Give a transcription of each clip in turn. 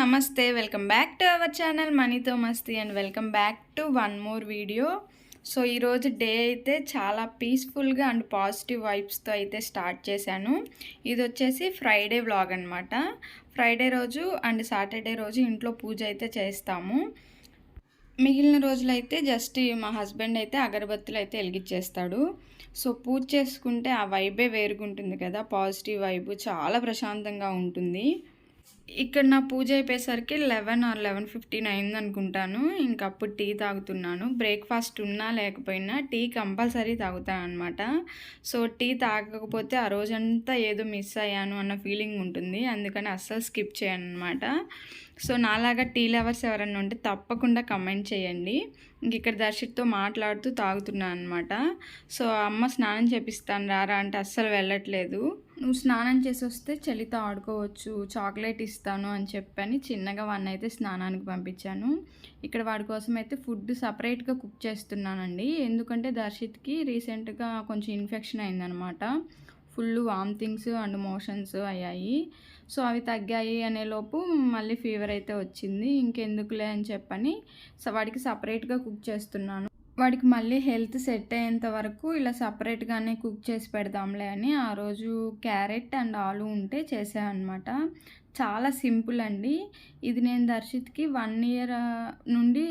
నమస్తే welcome back to our channel మనీతో మస్తీ and welcome back to one more video. So ఈరోజు day అయితే చాలా పీస్ఫుల్గా అండ్ పాజిటివ్ వైబ్స్తో అయితే స్టార్ట్ చేశాను. ఇది వచ్చేసి ఫ్రైడే వ్లాగ్ అనమాట ఫ్రైడే రోజు అండ్ సాటర్డే రోజు ఇంట్లో పూజ అయితే చేస్తాము. మిగిలిన రోజులైతే జస్ట్ మా హస్బెండ్ అయితే అగరబత్తులు అయితే వెలిగించేస్తాడు. సో పూజ చేసుకుంటే ఆ వైబే వేరుగుంటుంది కదా పాజిటివ్ వైబ్ చాలా ప్రశాంతంగా ఉంటుంది. ఇక్కడ నా పూజ అయిపోయేసరికి లెవెన్ ఆర్ లెవెన్ ఫిఫ్టీన్ అయింది అనుకుంటాను. ఇంకా అప్పుడు టీ తాగుతున్నాను. బ్రేక్ఫాస్ట్ ఉన్నా లేకపోయినా టీ కంపల్సరీ తాగుతాను అనమాట సో టీ తాగకపోతే ఆ రోజంతా ఏదో మిస్ అయ్యాను అన్న ఫీలింగ్ ఉంటుంది. అందుకని అస్సలు స్కిప్ చేయను అనమాట సో నాలాగా టీ లవర్స్ ఎవరైనా ఉంటే తప్పకుండా కమెంట్ చేయండి. ఇంక ఇక్కడ దర్శిత్తో మాట్లాడుతూ తాగుతున్నాను అనమాట సో అమ్మ స్నానం చేపిస్తాను రారా అంటే అస్సలు వెళ్ళట్లేదు. నువ్వు స్నానం చేసి వస్తే చలితో ఆడుకోవచ్చు చాక్లెట్ ఇస్తాను అని చెప్పని చిన్నగా వన్ అయితే స్నానానికి పంపించాను. ఇక్కడ వాడి కోసం అయితే ఫుడ్ సపరేట్గా కుక్ చేస్తున్నానండి. ఎందుకంటే దర్శిత్కి రీసెంట్గా కొంచెం ఇన్ఫెక్షన్ అయిందనమాట. ఫుల్ వామిటింగ్స్ అండ్ మోషన్స్ అయ్యాయి. సో అవి తగ్గాయి అనే లోపు మళ్ళీ ఫీవర్ అయితే వచ్చింది. ఇంకెందుకులే అని చెప్పని సో వాడికి సపరేట్గా కుక్ చేస్తున్నాను. వాడికి మళ్ళీ హెల్త్ సెట్ అయ్యేంత వరకు ఇలా సపరేట్గానే కుక్ చేసి పెడదాంలే అని ఆ రోజు క్యారెట్ అండ్ ఆలు ఉంటే చేసాను చాలా సింపుల్ అండి. ఇది నేను దర్శిత్కి వన్ ఇయర్ నుండి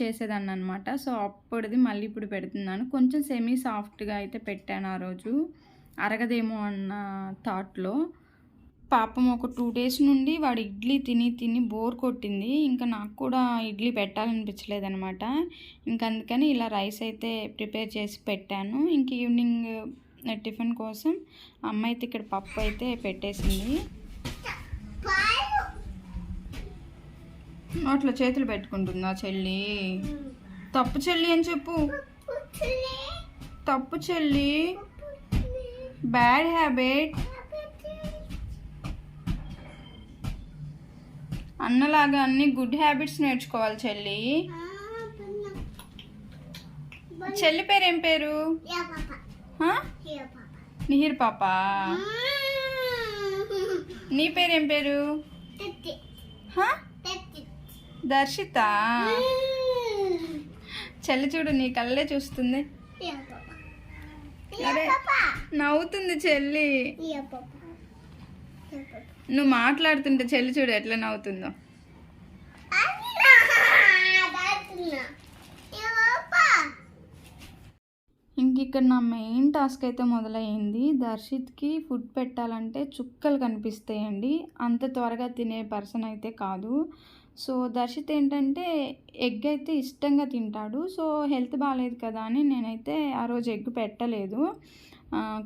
చేసేదాన్ని అనమాట సో అప్పుడుది మళ్ళీ ఇప్పుడు పెడుతున్నాను. కొంచెం సెమీ సాఫ్ట్గా అయితే పెట్టాను ఆ రోజు. అరగదేమో అన్న థాట్లో పాపం ఒక టూ డేస్ నుండి వాడు ఇడ్లీ తిని తిని బోర్ కొట్టింది. ఇంకా నాకు కూడా ఇడ్లీ పెట్టాలనిపించలేదు అనమాట ఇంకా అందుకని ఇలా రైస్ అయితే ప్రిపేర్ చేసి పెట్టాను. ఇంక ఈవినింగ్ టిఫిన్ కోసం అమ్మ అయితే ఇక్కడ పప్పు అయితే పెట్టేసింది. నోట్లో చేతులు పెట్టుకుంటుందా చెల్లి? తప్పు చెల్లి అని చెప్పు. తప్పు చెల్లి. బ్యాడ్ హ్యాబిట్ అన్నలాగా అన్ని గుడ్ హ్యాబిట్స్ నేర్చుకోవాలి చెల్లి. చెల్లి పేరు ఏం పేరు? నిహిర్ పాప. నీ పేరు ఏం పేరు? దర్శిత. చెల్లి చూడు నీ కళ్ళే చూస్తుంది. అరే నవ్వుతుంది చెల్లి. నువ్వు మాట్లాడుతుంటే చెల్లి చూడు ఎట్లా నవ్వుతుందో. ఇంక ఇక్కడ నా మెయిన్ టాస్క్ అయితే మొదలయ్యింది. దర్శిత్కి ఫుడ్ పెట్టాలంటే చుక్కలు కనిపిస్తాయండి. అంత త్వరగా తినే పర్సన్ అయితే కాదు. సో దర్శిత్ ఏంటంటే ఎగ్ అయితే ఇష్టంగా తింటాడు. సో హెల్త్ బాగాలేదు కదా అని నేనైతే ఆ రోజు ఎగ్ పెట్టలేదు.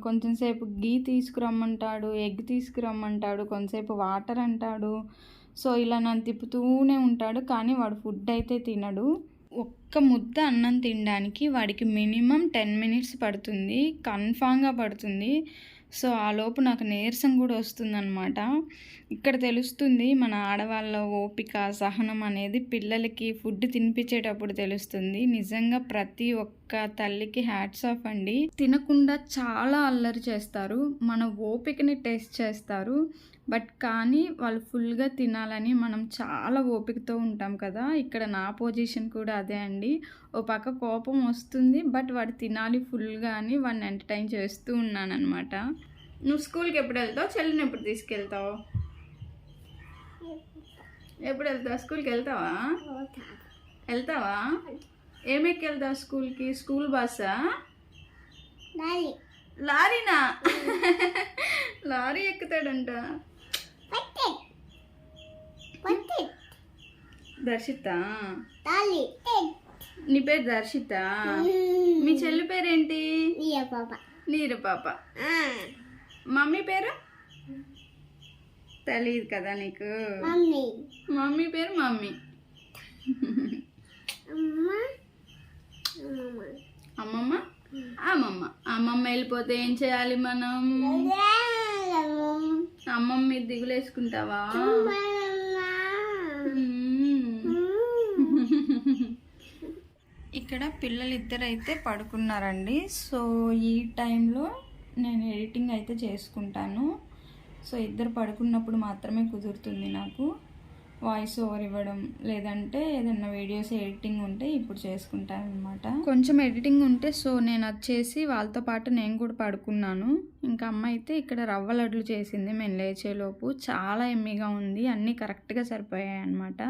కొంచెం సేపు గీ తీసుకురమ్మంటాడు ఎగ్ తీసుకురమ్మంటాడు కొంతసేపు వాటర్ అంటాడు. సో ఇలా నన్ను తిప్పుతూనే ఉంటాడు కానీ వాడు ఫుడ్ అయితే తినడు. ఒక్క ముద్ద అన్నం తినడానికి వాడికి మినిమం టెన్ మినిట్స్ పడుతుంది కన్ఫామ్గా పడుతుంది. సో ఆ లోపు నాకు నీరసం కూడా వస్తుందన్నమాట. ఇక్కడ తెలుస్తుంది మన ఆడవాళ్ళ ఓపిక సహనం అనేది పిల్లలకి ఫుడ్ తినిపించేటప్పుడు తెలుస్తుంది. నిజంగా ప్రతి ఒక్క తల్లికి హ్యాట్స్ ఆఫ్ అండి. తినకుండా చాలా అల్లరి చేస్తారు. మన ఓపికని టెస్ట్ చేస్తారు. బట్ కానీ వాళ్ళు ఫుల్గా తినాలని మనం చాలా ఓపికతో ఉంటాం కదా. ఇక్కడ నా పొజిషన్ కూడా అదే అండి. ఓ పక్క కోపం వస్తుంది బట్ వాడు తినాలి ఫుల్గా అని వాడిని ఎంటర్టైన్ చేస్తూ ఉన్నాను అనమాట నువ్వు స్కూల్కి ఎప్పుడు వెళ్తావు? చెల్లిని ఎప్పుడు తీసుకెళ్తావు? ఎప్పుడు వెళ్తావు? స్కూల్కి వెళ్తావా? వెళ్తావా? ఏమెక్కి వెళ్తావు స్కూల్కి? స్కూల్ బస్సా? లారీనా? లారీ ఎక్కుతాడంట. దర్శిత. నీ పేరు దర్శిత? మీ చెల్లి పేరేంటి? నీరు పాప. మమ్మీ పేరు? తెలియదు కదా నీకు. మమ్మీ. పేరు మమ్మీ. అమ్మమ్మ. అమ్మమ్మ. అమ్మమ్మ? వెళ్ళిపోతే ఏం చేయాలి మనం? అమ్మమ్మ మీద దిగులేసుకుంటావా? ఇక్కడ పిల్లలు ఇద్దరు అయితే పడుకున్నారండి. సో ఈ టైంలో నేను ఎడిటింగ్ అయితే చేసుకుంటాను. సో ఇద్దరు పడుకున్నప్పుడు మాత్రమే కుదురుతుంది నాకు. వాయిస్ ఓవర్ ఇవ్వడం లేదంటే ఏదైనా వీడియోస్ ఎడిటింగ్ ఉంటే ఇప్పుడు చేసుకుంటాను అనమాట కొంచెం ఎడిటింగ్ ఉంటే సో నేను అది చేసి వాళ్ళతో పాటు నేను కూడా పడుకున్నాను. ఇంకా అమ్మ అయితే ఇక్కడ రవ్వ లడ్లు చేసింది మేము లేచేలోపు. చాలా ఎమ్మిగా ఉంది. అన్నీ కరెక్ట్గా సరిపోయాయి అనమాట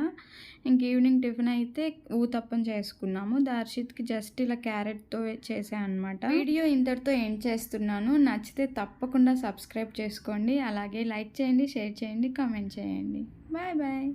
ఇంక ఈవినింగ్ టిఫిన్ అయితే ఊతప్పం చేసుకున్నాము. దార్షిత్కి జస్ట్ ఇలా క్యారెట్తో చేసాను అనమాట వీడియో ఇంతటితో ఏం చేస్తున్నాను. నచ్చితే తప్పకుండా సబ్స్క్రైబ్ చేసుకోండి. అలాగే లైక్ చేయండి షేర్ చేయండి కామెంట్ చేయండి. Bye bye.